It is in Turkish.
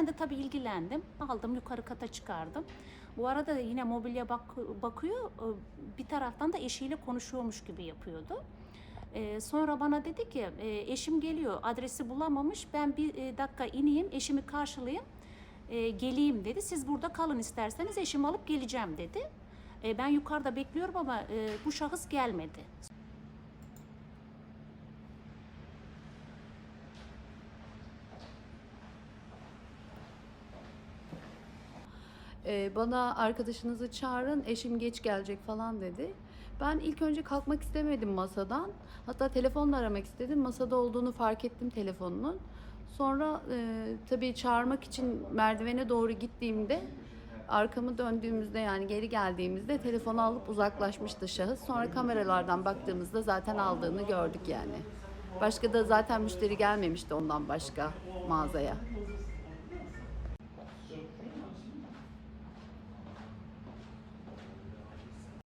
Ben de tabii ilgilendim. Aldım yukarı kata çıkardım. Bu arada yine mobilya bak bakıyor. e, Bir taraftan da eşiyle konuşuyormuş gibi yapıyordu. E, sonra bana dedi ki e, eşim geliyor adresi bulamamış. Ben bir dakika ineyim eşimi karşılayayım. geleyim dedi. Siz burada kalın isterseniz eşimi alıp geleceğim dedi. Ben yukarıda bekliyorum ama bu şahıs gelmedi. Ee, bana arkadaşınızı çağırın, eşim geç gelecek falan dedi. Ben ilk önce kalkmak istemedim masadan. Hatta telefonla aramak istedim. Masada olduğunu fark ettim telefonunun. Sonra e, tabii çağırmak için merdivene doğru gittiğimde arkamı döndüğümüzde yani geri geldiğimizde telefonu alıp uzaklaşmıştı şahıs. Sonra kameralardan baktığımızda zaten aldığını gördük yani. Başka da zaten müşteri gelmemişti ondan başka mağazaya.